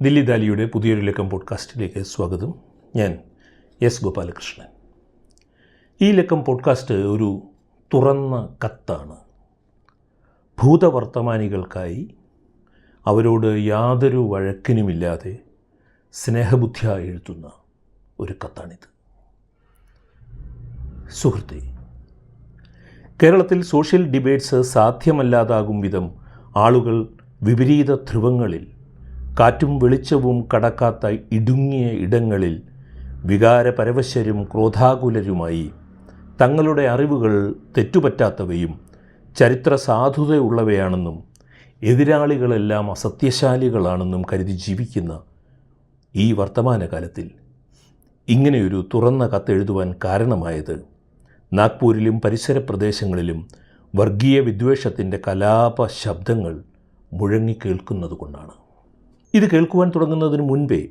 ദില്ലി ദാലിയുടെ പുതിയൊരു ലക്കം പോഡ്കാസ്റ്റിലേക്ക് സ്വാഗതം. ഞാൻ എസ് ഗോപാലകൃഷ്ണൻ. ഈ ലക്കം പോഡ്കാസ്റ്റ് ഒരു തുറന്ന കത്താണ്. ഭൂതവർത്തമാനികൾക്കായി അവരോട് യാതൊരു വഴക്കിനുമില്ലാതെ സ്നേഹബുദ്ധിയ എഴുതുന്ന ഒരു കത്താണിത്. സുഹൃത്തെ കേരളത്തിൽ സോഷ്യൽ ഡിബേറ്റ്സ് സാധ്യമല്ലാതാകും വിധം ആളുകൾ വിപരീത ധ്രുവങ്ങളിൽ കാറ്റും വെളിച്ചവും കടക്കാത്ത ഇടുങ്ങിയ ഇടങ്ങളിൽ വികാരപരവശരും ക്രോധാകുലരുമായി തങ്ങളുടെ അറിവുകൾ തെറ്റുപറ്റാത്തവയും ചരിത്ര സാധുതയുള്ളവയാണെന്നും എതിരാളികളെല്ലാം അസത്യശാലികളാണെന്നും കരുതി ജീവിക്കുന്ന ഈ വർത്തമാനകാലത്തിൽ ഇങ്ങനെയൊരു തുറന്ന കത്തെഴുതുവാൻ കാരണമായത് നാഗ്പൂരിലും പരിസര പ്രദേശങ്ങളിലും വർഗീയ വിദ്വേഷത്തിന്റെ കലാപ ശബ്ദങ്ങൾ മുഴങ്ങിക്കേൾക്കുന്നതുകൊണ്ടാണ് ഇത് കേൾക്കുവാൻ തുടങ്ങുന്നതിന് മുൻപേ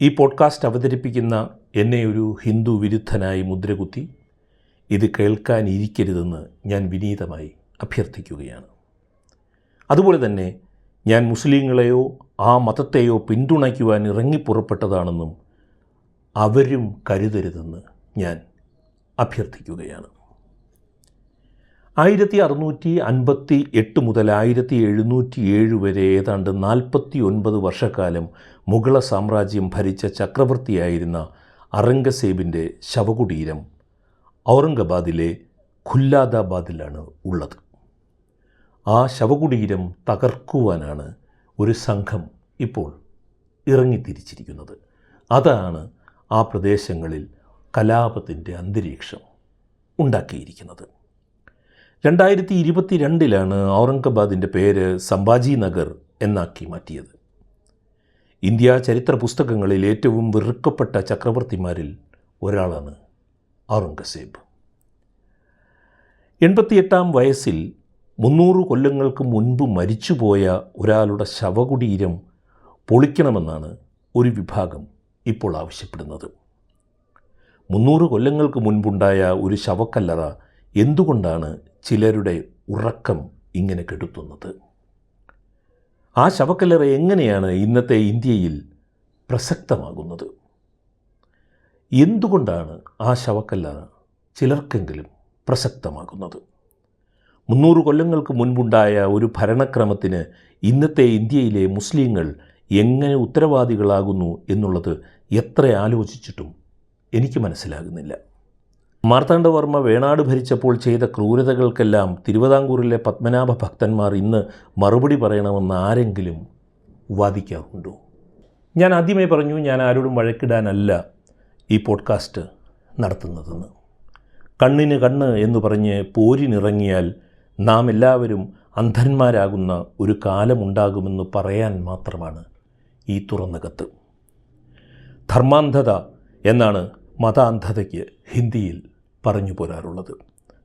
ഈ പോഡ്കാസ്റ്റ് അവതരിപ്പിക്കുന്ന എന്നെ ഒരു ഹിന്ദു വിരുദ്ധനായി മുദ്രകുത്തി ഇത് കേൾക്കാനിരിക്കരുതെന്ന് ഞാൻ വിനീതമായി അഭ്യർത്ഥിക്കുകയാണ്. അതുപോലെ തന്നെ ഞാൻ മുസ്ലിങ്ങളെയോ ആ മതത്തെയോ പിന്തുണയ്ക്കുവാൻ ഇറങ്ങിപ്പുറപ്പെട്ടതാണെന്നും അവരും കരുതരുതെന്ന് ഞാൻ അഭ്യർത്ഥിക്കുകയാണ്. ആയിരത്തി അറുന്നൂറ്റി അൻപത്തി എട്ട് മുതൽ ആയിരത്തി എഴുന്നൂറ്റി ഏഴ് വരെ ഏതാണ്ട് നാൽപ്പത്തി ഒൻപത് വർഷക്കാലം മുഗള സാമ്രാജ്യം ഭരിച്ച ചക്രവർത്തിയായിരുന്ന അറംഗസേബിന്റെ ശവകുടീരം ഔറംഗബാദിലെ ഖുല്ലാദാബാദിലാണ് ഉള്ളത്. ആ ശവകുടീരം തകർക്കുവാനാണ് ഒരു സംഘം ഇപ്പോൾ ഇറങ്ങിത്തിരിച്ചിരിക്കുന്നത്. അതാണ് ആ പ്രദേശങ്ങളിൽ കലാപത്തിന്റെ അന്തരീക്ഷം ഉണ്ടാക്കിയിരിക്കുന്നത്. രണ്ടായിരത്തി ഇരുപത്തി രണ്ടിലാണ് ഔറംഗബാദിന്റെ പേര് സംഭാജി നഗർ എന്നാക്കി മാറ്റിയത്. ഇന്ത്യ ചരിത്ര പുസ്തകങ്ങളിൽ ഏറ്റവും വെറുക്കപ്പെട്ട ചക്രവർത്തിമാരിൽ ഒരാളാണ് ഔറംഗസേബ്. എൺപത്തിയെട്ടാം വയസ്സിൽ മുന്നൂറ് കൊല്ലങ്ങൾക്ക് മുൻപ് മരിച്ചുപോയ ഒരാളുടെ ശവകുടീരം പൊളിക്കണമെന്നാണ് ഒരു വിഭാഗം ഇപ്പോൾ ആവശ്യപ്പെടുന്നത്. മുന്നൂറ് കൊല്ലങ്ങൾക്ക് മുൻപുണ്ടായ ഒരു ശവക്കല്ലറ എന്തുകൊണ്ടാണ് ചിലരുടെ ഉറക്കം ഇങ്ങനെ കെടുത്തുന്നത്? ആ ശവക്കല്ലറ എങ്ങനെയാണ് ഇന്നത്തെ ഇന്ത്യയിൽ പ്രസക്തമാകുന്നത്? എന്തുകൊണ്ടാണ് ആ ശവക്കല്ലറ ചിലർക്കെങ്കിലും പ്രസക്തമാകുന്നത്? മുന്നൂറ് കൊല്ലങ്ങൾക്ക് മുൻപുണ്ടായ ഒരു ഭരണക്രമത്തിന് ഇന്നത്തെ ഇന്ത്യയിലെ മുസ്ലിങ്ങൾ എങ്ങനെ ഉത്തരവാദികളാകുന്നു എന്നുള്ളത് എത്ര ആലോചിച്ചിട്ടും എനിക്ക് മനസ്സിലാകുന്നില്ല. മാർത്താണ്ഡവർമ്മ വേണാട് ഭരിച്ചപ്പോൾ ചെയ്ത ക്രൂരതകൾക്കെല്ലാം തിരുവിതാംകൂറിലെ പത്മനാഭ ഭക്തന്മാർ ഇന്ന് മറുപടി പറയണമെന്ന് ആരെങ്കിലും വാദിക്കാറുണ്ടോ? ഞാൻ ആദ്യമേ പറഞ്ഞു ഞാൻ ആരോടും വഴക്കിടാനല്ല ഈ പോഡ്കാസ്റ്റ് നടത്തുന്നതെന്ന്. കണ്ണിന് കണ്ണ് എന്ന് പറഞ്ഞ് പോരിനിറങ്ങിയാൽ നാം എല്ലാവരും അന്ധന്മാരാകുന്ന ഒരു കാലമുണ്ടാകുമെന്ന് പറയാൻ മാത്രമാണ് ഈ തുറന്ന കത്ത് ധർമാന്ധത എന്നാണ് മതാന്ധതയ്ക്ക് ഹിന്ദിയിൽ പറഞ്ഞു പോരാറുള്ളത്.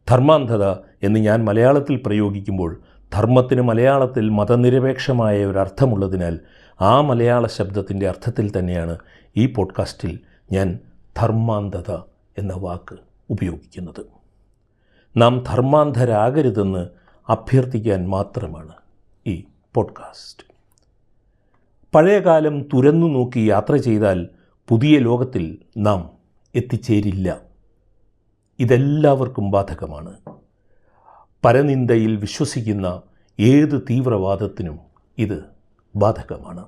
ധർമാന്ധത എന്ന് ഞാൻ മലയാളത്തിൽ പ്രയോഗിക്കുമ്പോൾ ധർമ്മത്തിന് മലയാളത്തിൽ മതനിരപേക്ഷമായ ഒരു അർത്ഥമുള്ളതിനാൽ ആ മലയാള ശബ്ദത്തിന്റെ അർത്ഥത്തിൽ തന്നെയാണ് ഈ പോഡ്കാസ്റ്റിൽ ഞാൻ ധർമാന്ധത എന്ന വാക്ക് ഉപയോഗിക്കുന്നത്. നാം ധർമാന്ധരാകരുതെന്ന് അഭ്യർത്ഥിക്കാൻ മാത്രമാണ് ഈ പോഡ്കാസ്റ്റ്. പഴയകാലം തുരന്നു നോക്കി യാത്ര ചെയ്താൽ പുതിയ ലോകത്തിൽ നാം എത്തിച്ചേരില്ല. ഇതെല്ലാവർക്കും ബാധകമാണ്. പരനിന്ദയിൽ വിശ്വസിക്കുന്ന ഏത് തീവ്രവാദത്തിനും ഇത് ബാധകമാണ്.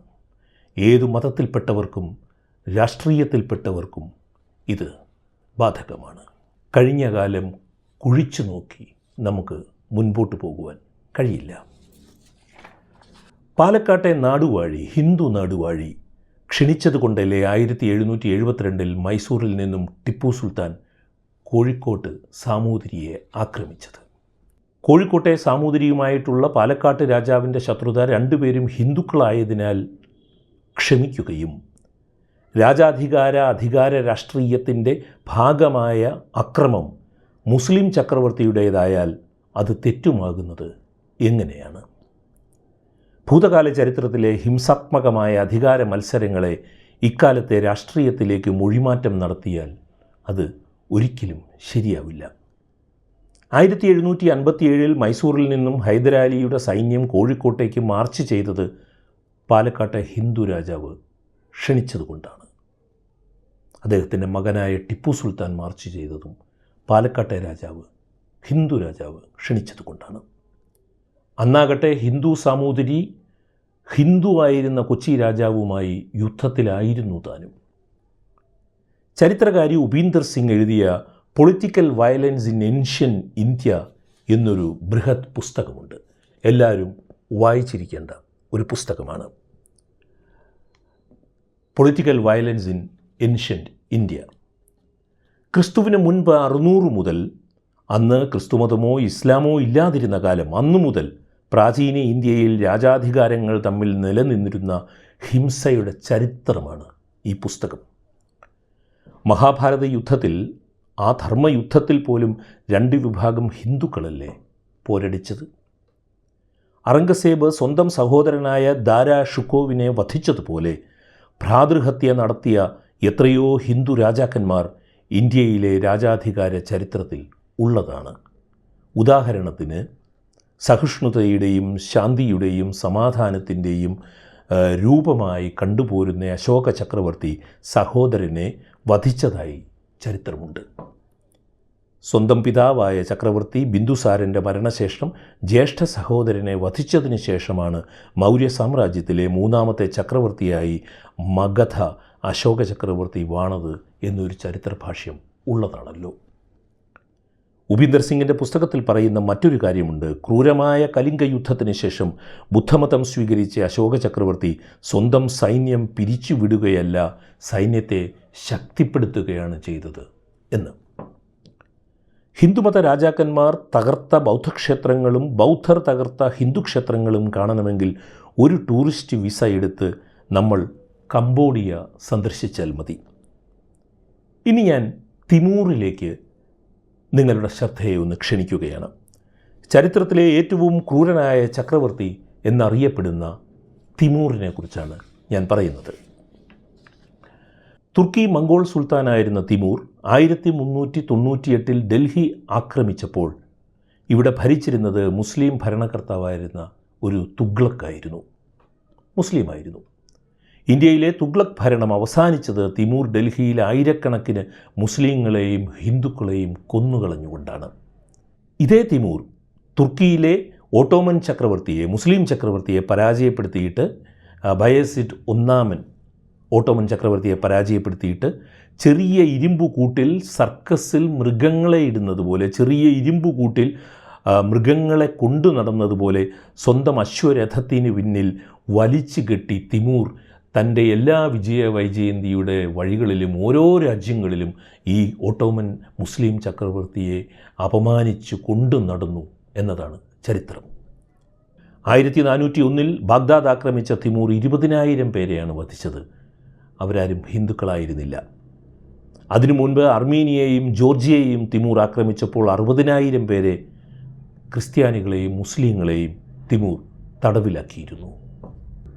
ഏതു മതത്തിൽപ്പെട്ടവർക്കും രാഷ്ട്രീയത്തിൽപ്പെട്ടവർക്കും ഇത് ബാധകമാണ്. കഴിഞ്ഞ കാലം കുഴിച്ചു നോക്കി നമുക്ക് മുൻപോട്ട് പോകുവാൻ കഴിയില്ല. പാലക്കാട്ടെ നാടുവാഴി ഹിന്ദു നാടുവാഴി ക്ഷണിച്ചതുകൊണ്ടല്ലേ ആയിരത്തി എഴുന്നൂറ്റി എഴുപത്തിരണ്ടിൽ മൈസൂരിൽ നിന്നും ടിപ്പു സുൽത്താൻ കോഴിക്കോട്ട് സാമൂതിരിയെ ആക്രമിച്ചത്? കോഴിക്കോട്ടെ സാമൂതിരിയുമായിട്ടുള്ള പാലക്കാട്ട് രാജാവിന്റെ ശത്രുത രണ്ടുപേരും ഹിന്ദുക്കളായതിനാൽ ക്ഷമിക്കുകയും രാജാധികാര അധികാര രാഷ്ട്രീയത്തിന്റെ ഭാഗമായ അക്രമം മുസ്ലിം ചക്രവർത്തിയുടേതായാൽ അത് തെറ്റുമാകുന്നത് എങ്ങനെയാണ്? ഭൂതകാല ചരിത്രത്തിലെ ഹിംസാത്മകമായ അധികാര മത്സരങ്ങളെ ഇക്കാലത്തെ രാഷ്ട്രീയത്തിലേക്ക് മൊഴിമാറ്റം നടത്തിയാൽ അത് ഒരിക്കലും ശരിയാവില്ല. ആയിരത്തി എഴുന്നൂറ്റി അൻപത്തിയേഴിൽ മൈസൂറിൽ നിന്നും ഹൈദരാലിയുടെ സൈന്യം കോഴിക്കോട്ടേക്ക് മാർച്ച് ചെയ്തത് പാലക്കാട്ടെ ഹിന്ദു രാജാവ് ക്ഷണിച്ചതുകൊണ്ടാണ്. അദ്ദേഹത്തിന്റെ മകനായ ടിപ്പു സുൽത്താൻ മാർച്ച് ചെയ്തതും പാലക്കാട്ടെ രാജാവ് ഹിന്ദു രാജാവ് ക്ഷണിച്ചതുകൊണ്ടാണ്. അന്നാകട്ടെ ഹിന്ദു സാമൂതിരി ഹിന്ദു ആയിരുന്ന കൊച്ചി രാജാവുമായി യുദ്ധത്തിലായിരുന്നു താനും. ചരിത്രകാരി ഉപീന്ദർ സിംഗ് എഴുതിയ political violence in ancient India എന്നൊരു ബൃഹത് പുസ്തകമുണ്ട്. എല്ലാവരും വായിച്ചിരിക്കേണ്ട ഒരു പുസ്തകമാണ്. Political violence in ancient India ക്രിസ്തുവിന് മുൻപ് അറുന്നൂറ് മുതൽ അന്ന് ക്രിസ്തുമതമോ ഇസ്ലാമോ ഇല്ലാതിരുന്ന കാലം അന്നു മുതൽ പ്രാചീന ഇന്ത്യയിൽ രാജാധികാരങ്ങൾ തമ്മിൽ നിലനിന്നിരുന്ന ഹിംസയുടെ ചരിത്രമാണ് ഈ പുസ്തകം. മഹാഭാരത യുദ്ധത്തിൽ ആ ധർമ്മയുദ്ധത്തിൽ പോലും രണ്ട് വിഭാഗം ഹിന്ദുക്കളല്ലേ പോരടിച്ചത്? അറംഗസേബ് സ്വന്തം സഹോദരനായ ദാരാ ഷുക്കോവിനെ വധിച്ചതുപോലെ ഭ്രാതൃഹത്യ നടത്തിയ എത്രയോ ഹിന്ദു രാജാക്കന്മാർ ഇന്ത്യയിലെ രാജാധികാര ചരിത്രത്തിൽ ഉള്ളതാണ്. ഉദാഹരണത്തിന് സഹിഷ്ണുതയുടെയും ശാന്തിയുടെയും സമാധാനത്തിന്റെയും രൂപമായി കണ്ടുപോരുന്ന അശോക ചക്രവർത്തി സഹോദരനെ വധിച്ചതായി ചരിത്രമുണ്ട്. സ്വന്തം പിതാവായ ചക്രവർത്തി ബിന്ദുസാരന്റെ മരണശേഷം ജ്യേഷ്ഠ സഹോദരനെ വധിച്ചതിന് ശേഷമാണ് മൗര്യ സാമ്രാജ്യത്തിലെ മൂന്നാമത്തെ ചക്രവർത്തിയായി മഗധ അശോക ചക്രവർത്തി വാണത് എന്നൊരു ചരിത്രഭാഷ്യം ഉള്ളതാണല്ലോ. ഉപീന്ദർ സിംഗിന്റെ പുസ്തകത്തിൽ പറയുന്ന മറ്റൊരു കാര്യമുണ്ട്. ക്രൂരമായ കലിംഗ യുദ്ധത്തിന് ശേഷം ബുദ്ധമതം സ്വീകരിച്ച അശോക ചക്രവർത്തി സ്വന്തം സൈന്യം പിരിച്ചുവിടുകയല്ല സൈന്യത്തെ ശക്തിപ്പെടുത്തുകയാണ് ചെയ്തത് എന്ന്. ഹിന്ദുമത രാജാക്കന്മാർ തകർത്ത ബൗദ്ധക്ഷേത്രങ്ങളും ബൗദ്ധർ തകർത്ത ഹിന്ദുക്ഷേത്രങ്ങളും കാണണമെങ്കിൽ ഒരു ടൂറിസ്റ്റ് വിസ എടുത്ത് നമ്മൾ കംബോഡിയ സന്ദർശിച്ചാൽ മതി. ഇനി ഞാൻ തിമൂറിലേക്ക് നിങ്ങളുടെ ശ്രദ്ധയെ ഒന്ന് ക്ഷണിക്കുകയാണ്. ചരിത്രത്തിലെ ഏറ്റവും ക്രൂരനായ ചക്രവർത്തി എന്നറിയപ്പെടുന്ന തിമൂറിനെ കുറിച്ചാണ് ഞാൻ പറയുന്നത്. തുർക്കി മംഗോൾ സുൽത്താനായിരുന്ന തിമൂർ ആയിരത്തി മുന്നൂറ്റി തൊണ്ണൂറ്റിയെട്ടിൽ ഡൽഹി ആക്രമിച്ചപ്പോൾ ഇവിടെ ഭരിച്ചിരുന്നത് മുസ്ലിം ഭരണകർത്താവായിരുന്ന ഒരു തുഗ്ലക്കായിരുന്നു. മുസ്ലിമായിരുന്നു. ഇന്ത്യയിലെ തുഗ്ലക് ഭരണം അവസാനിച്ചത് തിമൂർ ഡൽഹിയിൽ ആയിരക്കണക്കിന് മുസ്ലിങ്ങളെയും ഹിന്ദുക്കളെയും കൊന്നുകളഞ്ഞുകൊണ്ടാണ്. ഇതേ തിമൂർ തുർക്കിയിലെ ഓട്ടോമൻ ചക്രവർത്തിയെ മുസ്ലിം ചക്രവർത്തിയെ പരാജയപ്പെടുത്തിയിട്ട് ബയസിറ്റ് ഒന്നാമൻ ഓട്ടോമൻ ചക്രവർത്തിയെ പരാജയപ്പെടുത്തിയിട്ട് ചെറിയ ഇരുമ്പു കൂട്ടിൽ സർക്കസിൽ മൃഗങ്ങളെ ഇടുന്നത് പോലെ ചെറിയ ഇരുമ്പു കൂട്ടിൽ മൃഗങ്ങളെ കൊണ്ടു നടന്നതുപോലെ സ്വന്തം അശ്വരഥത്തിന് പിന്നിൽ വലിച്ചു കെട്ടി തിമൂർ തന്റെ എല്ലാ വിജയ വൈജയന്തിയുടെ വഴികളിലും ഓരോ രാജ്യങ്ങളിലും ഈ ഓട്ടോമൻ മുസ്ലിം ചക്രവർത്തിയെ അപമാനിച്ചു കൊണ്ടു നടന്നു എന്നതാണ് ചരിത്രം. ആയിരത്തി നാനൂറ്റി ഒന്നിൽ ബാഗ്ദാദ് ആക്രമിച്ച തിമൂർ ഇരുപതിനായിരം പേരെയാണ് വധിച്ചത്. അവരാരും ഹിന്ദുക്കളായിരുന്നില്ല. അതിനു മുൻപ് അർമീനിയയും ജോർജിയയും തിമൂർ ആക്രമിച്ചപ്പോൾ അറുപതിനായിരം പേരെ ക്രിസ്ത്യാനികളെയും മുസ്ലിങ്ങളെയും തിമൂർ തടവിലാക്കിയിരുന്നു.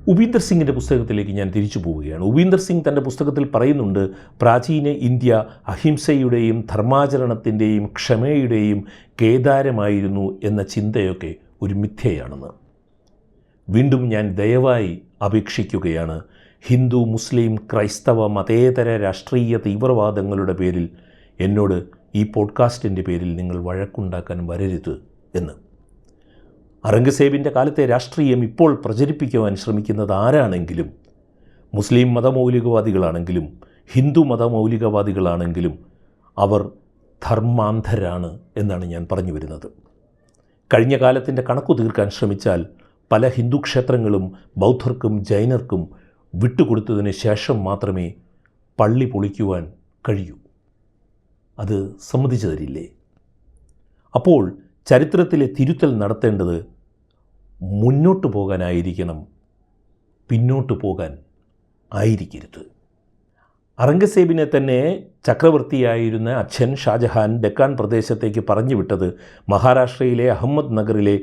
ഉപീന്ദർ സിംഗിന്റെ പുസ്തകത്തിലേക്ക് ഞാൻ തിരിച്ചു പോവുകയാണ്. ഉപീന്ദർ സിംഗ് തന്റെ പുസ്തകത്തിൽ പറയുന്നുണ്ട് പ്രാചീന ഇന്ത്യ അഹിംസയുടെയും ധർമാചരണത്തിന്റെയും ക്ഷമയുടെയും കേദാരമായിരുന്നു എന്ന ചിന്തയൊക്കെ ഒരു മിഥ്യയാണെന്ന്. വീണ്ടും ഞാൻ ദയവായി അപേക്ഷിക്കുകയാണ്. ഹിന്ദു മുസ്ലിം ക്രൈസ്തവ മതേതര രാഷ്ട്രീയ തീവ്രവാദങ്ങളുടെ പേരിൽ എന്നോട് ഈ പോഡ്കാസ്റ്റിന്റെ പേരിൽ നിങ്ങൾ വഴക്കുണ്ടാക്കാൻ വരരുത് എന്ന്. അറംഗസേബിന്റെ കാലത്തെ രാഷ്ട്രീയം ഇപ്പോൾ പ്രചരിപ്പിക്കുവാൻ ശ്രമിക്കുന്നത് ആരാണെങ്കിലും? മുസ്ലിം മതമൗലികവാദികളാണെങ്കിലും ഹിന്ദു മതമൗലികവാദികളാണെങ്കിലും അവർ ധർമാന്ധരാണ് എന്നാണ് ഞാൻ പറഞ്ഞു വരുന്നത്. കഴിഞ്ഞ കാലത്തിന്റെ കണക്കു തീർക്കാൻ ശ്രമിച്ചാൽ പല ഹിന്ദു ക്ഷേത്രങ്ങളും ബൗദ്ധർക്കും ജൈനർക്കും വിട്ടുകൊടുത്തതിന് ശേഷം മാത്രമേ പള്ളി പൊളിക്കുവാൻ കഴിയൂ. അത് സമ്മതിച്ചു തരില്ലേ അപ്പോൾ ചരിത്രത്തിലെ തിരുത്തൽ നടത്തേണ്ടത് മുന്നോട്ട് പോകാനായിരിക്കണം പിന്നോട്ട് പോകാൻ ആയിരിക്കരുത്. അറംഗസേബിനെ തന്നെ ചക്രവർത്തിയായിരുന്ന അച്ഛൻ ഷാജഹാൻ ഡെക്കാൻ പ്രദേശത്തേക്ക് പറഞ്ഞു വിട്ടത് മഹാരാഷ്ട്രയിലെ അഹമ്മദ് നഗറിലെ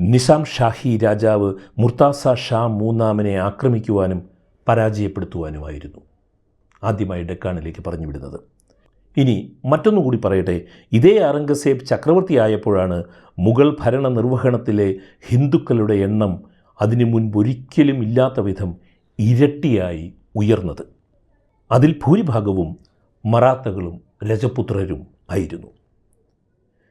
നിസാം ഷാഹി രാജാവ് മുർത്താസ ഷാ മൂന്നാമനെ ആക്രമിക്കുവാനും പരാജയപ്പെടുത്തുവാനുമായിരുന്നു. ആദ്യമായി ഡെക്കാണിലേക്ക് പറഞ്ഞു വിടുന്നത് ഇനി മറ്റൊന്നുകൂടി പറയട്ടെ. ഇതേ ഔറംഗസേബ് ചക്രവർത്തിയായപ്പോഴാണ് മുഗൾ ഭരണ നിർവഹണത്തിലെ ഹിന്ദുക്കളുടെ എണ്ണം അതിനു മുൻപൊരിക്കലും ഇല്ലാത്ത വിധം ഇരട്ടിയായി ഉയർന്നത്. അതിൽ ഭൂരിഭാഗവും മറാത്തകളും രജപുത്രരും ആയിരുന്നു.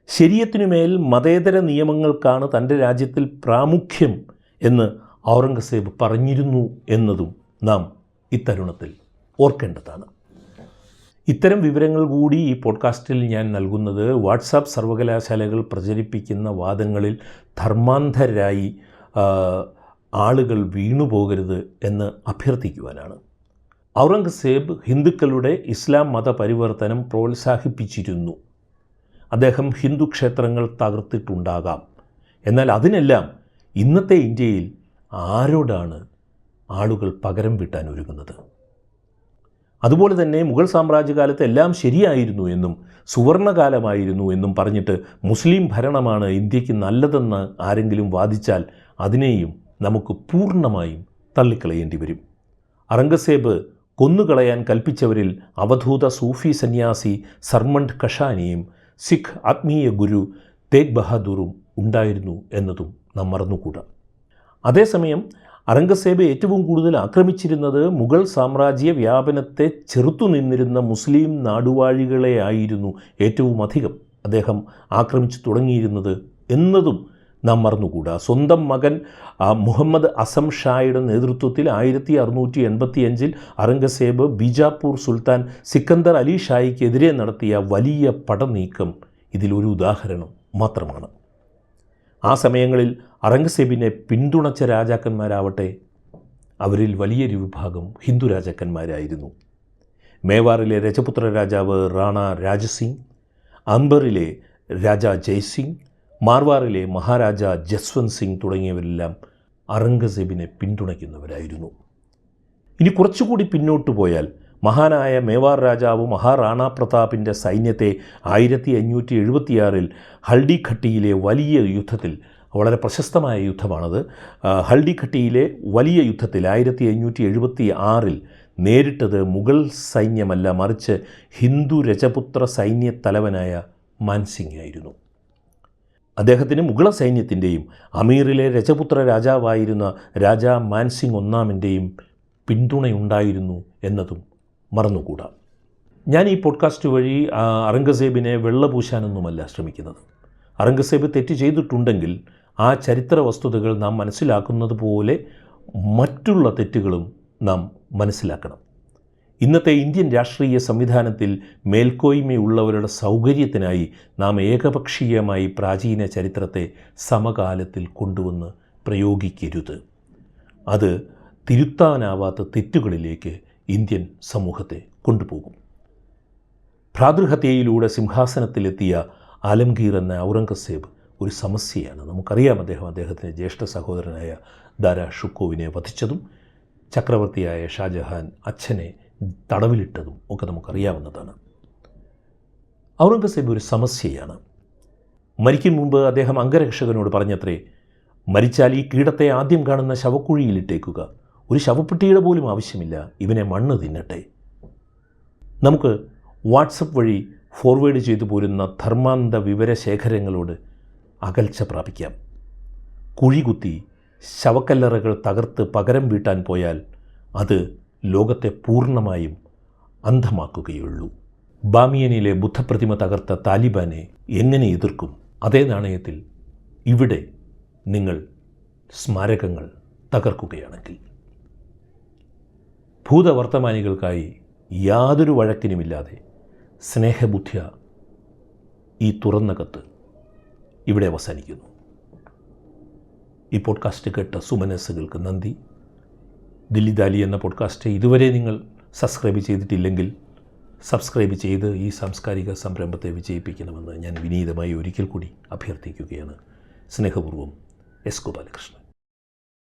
ശരീരത്തിനുമേൽ മതേതര നിയമങ്ങൾക്കാണ് തന്റെ രാജ്യത്തിൽ പ്രാമുഖ്യം എന്ന് ഔറംഗസേബ് പറഞ്ഞിരുന്നു എന്നതും നാം ഇത്തരുണത്തിൽ ഓർക്കേണ്ടതാണ്. ഇത്തരം വിവരങ്ങൾ കൂടി ഈ പോഡ്കാസ്റ്റിൽ ഞാൻ നൽകുന്നത് വാട്സാപ്പ് സർവകലാശാലകൾ പ്രചരിപ്പിക്കുന്ന വാദങ്ങളിൽ ധർമാന്ധരായി ആളുകൾ വീണുപോകരുത് എന്ന് അഭ്യർത്ഥിക്കുവാനാണ്. ഔറംഗസേബ് ഹിന്ദുക്കളുടെ ഇസ്ലാം മതപരിവർത്തനം പ്രോത്സാഹിപ്പിച്ചിരുന്നു. അദ്ദേഹം ഹിന്ദു ക്ഷേത്രങ്ങൾ തകർത്തിട്ടുണ്ടാകാം. എന്നാൽ അതിനെല്ലാം ഇന്നത്തെ ഇന്ത്യയിൽ ആരോടാണ് ആളുകൾ പകരം വിട്ടാൻ ഒരുങ്ങുന്നത്? അതുപോലെ തന്നെ മുഗൾ സാമ്രാജ്യകാലത്ത് എല്ലാം ശരിയായിരുന്നു എന്നും സുവർണകാലമായിരുന്നു എന്നും പറഞ്ഞിട്ട് മുസ്ലിം ഭരണമാണ് ഇന്ത്യയ്ക്ക് നല്ലതെന്ന് ആരെങ്കിലും വാദിച്ചാൽ അതിനെയും നമുക്ക് പൂർണമായും തള്ളിക്കളയേണ്ടി വരും. അറംഗസേബ് കൊന്നുകളയാൻ കൽപ്പിച്ചവരിൽ അവധൂത സൂഫി സന്യാസി സർമണ്ട് കഷാനിയും സിഖ് ആത്മീയ ഗുരു തേഗ് ബഹാദൂറും ഉണ്ടായിരുന്നു എന്നതും നാം മറന്നുകൂടാ. അതേസമയം അറംഗസേബ് ഏറ്റവും കൂടുതൽ ആക്രമിച്ചിരുന്നത് മുഗൾ സാമ്രാജ്യ വ്യാപനത്തെ ചെറുത്തുനിന്നിരുന്ന മുസ്ലിം നാടുവാഴികളെ ആയിരുന്നു ഏറ്റവും അധികം അദ്ദേഹം ആക്രമിച്ചു തുടങ്ങിയിരുന്നത് എന്നതും നാം മറന്നുകൂടാ. സ്വന്തം മകൻ മുഹമ്മദ് അസം ഷായുടെ നേതൃത്വത്തിൽ ആയിരത്തി അറുന്നൂറ്റി എൺപത്തി അഞ്ചിൽ അറംഗസേബ് ബിജാപൂർ സുൽത്താൻ സിക്കന്ദർ അലി ഷായിക്കെതിരെ നടത്തിയ വലിയ പടനീക്കം. ഇതിലൊരു ഉദാഹരണം മാത്രമാണ്. ആ സമയങ്ങളിൽ അറംഗസേബിനെ പിന്തുണച്ച രാജാക്കന്മാരാവട്ടെ അവരിൽ വലിയൊരു വിഭാഗം ഹിന്ദു രാജാക്കന്മാരായിരുന്നു. മേവാറിലെ രജപുത്ര രാജാവ് റാണ രാജസിംഗ് അംബറിലെ രാജ ജയ്സിംഗ് മാർവാറിലെ മഹാരാജ ജസ്വന്ത് സിംഗ് തുടങ്ങിയവരെല്ലാം അറംഗസേബിനെ പിന്തുണയ്ക്കുന്നവരായിരുന്നു. ഇനി കുറച്ചുകൂടി പിന്നോട്ട് പോയാൽ മഹാനായ മേവാർ രാജാവ് മഹാറാണാ പ്രതാപിന്റെ സൈന്യത്തെ ആയിരത്തി അഞ്ഞൂറ്റി എഴുപത്തിയാറിൽ ഹൾഡിഘട്ടിയിലെ വലിയ യുദ്ധത്തിൽ വളരെ പ്രശസ്തമായ യുദ്ധമാണത് ഹൾഡിഘട്ടിയിലെ വലിയ യുദ്ധത്തിൽ ആയിരത്തി അഞ്ഞൂറ്റി എഴുപത്തി ആറിൽ നേരിട്ടത് മുഗൾ സൈന്യമല്ല മറിച്ച് ഹിന്ദു രജപുത്ര സൈന്യത്തലവനായ മാൻസിംഗ് ആയിരുന്നു. അദ്ദേഹത്തിന് മുഗള സൈന്യത്തിന്റെയും അമീറിലെ രജപുത്ര രാജാവായിരുന്ന രാജാ മാൻസിംഗ് ഒന്നാമിന്റെയും പിന്തുണയുണ്ടായിരുന്നു എന്നതും മറന്നുകൂടാ. ഞാൻ ഈ പോഡ്കാസ്റ്റ് വഴി അറംഗസേബിനെ വെള്ളപൂശാനൊന്നുമല്ല ശ്രമിക്കുന്നത്. അറംഗസേബ് തെറ്റ് ചെയ്തിട്ടുണ്ടെങ്കിൽ ആ ചരിത്ര വസ്തുതകൾ നാം മനസ്സിലാക്കുന്നത് പോലെ മറ്റുള്ള തെറ്റുകളും നാം മനസ്സിലാക്കണം. ഇന്നത്തെ ഇന്ത്യൻ രാഷ്ട്രീയ സംവിധാനത്തിൽ മേൽക്കോയ്മയുള്ളവരുടെ സൗകര്യത്തിനായി നാം ഏകപക്ഷീയമായി പ്രാചീന ചരിത്രത്തെ സമകാലത്തിൽ കൊണ്ടുവന്ന് പ്രയോഗിക്കരുത്. അത് തിരുത്താനാവാത്ത തെറ്റുകളിലേക്ക് ഇന്ത്യൻ സമൂഹത്തെ കൊണ്ടുപോകും. ഭ്രാതൃഹത്യയിലൂടെ സിംഹാസനത്തിലെത്തിയ ആലംഗീർ എന്ന ഔറംഗസേബ് ഒരു സമസ്യയാണ്. നമുക്കറിയാം അദ്ദേഹം അദ്ദേഹത്തിന്റെ ജ്യേഷ്ഠ സഹോദരനായ ദാരാ ഷുക്കോവിനെ വധിച്ചതും ചക്രവർത്തിയായ ഷാജഹാൻ അച്ഛനെ തടവിലിട്ടതും ഒക്കെ നമുക്കറിയാവുന്നതാണ്. ഔറംഗസേബ് ഒരു സമസ്യയാണ്. മരിക്കും മുമ്പ് അദ്ദേഹം അംഗരക്ഷകനോട് പറഞ്ഞത്രേ മരിച്ചാൽ ഈ കീടത്തെ ആദ്യം കാണുന്ന ശവക്കുഴിയിലിട്ടേക്കുക. ഒരു ശവപ്പെട്ടിയുടെ പോലും ആവശ്യമില്ല. ഇവനെ മണ്ണ് തിന്നട്ടെ. നമുക്ക് വാട്സപ്പ് വഴി ഫോർവേഡ് ചെയ്തു പോരുന്ന ധർമാന്ത വിവരശേഖരങ്ങളോട് അകൽച്ച പ്രാപിക്കാം. കുഴികുത്തി ശവക്കല്ലറകൾ തകർത്ത് പകരം വീട്ടാൻ പോയാൽ അത് ലോകത്തെ പൂർണമായും അന്ധമാക്കുകയുള്ളൂ. ബാമിയനിലെ ബുദ്ധപ്രതിമ തകർത്ത താലിബാനെ എങ്ങനെ എതിർക്കും? അതേ നാണയത്തിൽ ഇവിടെ നിങ്ങൾ സ്മാരകങ്ങൾ തകർക്കുകയാണെങ്കിൽ. ഭൂതവർത്തമാനികൾക്കായി യാതൊരു വഴക്കിനുമില്ലാതെ സ്നേഹബുദ്ധ്യ ഈ തുറന്ന കത്ത് ഇവിടെ അവസാനിക്കുന്നു. ഈ പോഡ്കാസ്റ്റ് കേട്ട സുമനസ്സുകൾക്ക് നന്ദി. ദില്ലി ദാലി എന്ന പോഡ്കാസ്റ്റ് ഇതുവരെ നിങ്ങൾ സബ്സ്ക്രൈബ് ചെയ്തിട്ടില്ലെങ്കിൽ സബ്സ്ക്രൈബ് ചെയ്ത് ഈ സാംസ്കാരിക സംരംഭത്തെ വിജയിപ്പിക്കണമെന്ന് ഞാൻ വിനീതമായി ഒരിക്കൽ കൂടി അഭ്യർത്ഥിക്കുകയാണ്. സ്നേഹപൂർവം എസ് ഗോപാലകൃഷ്ണൻ.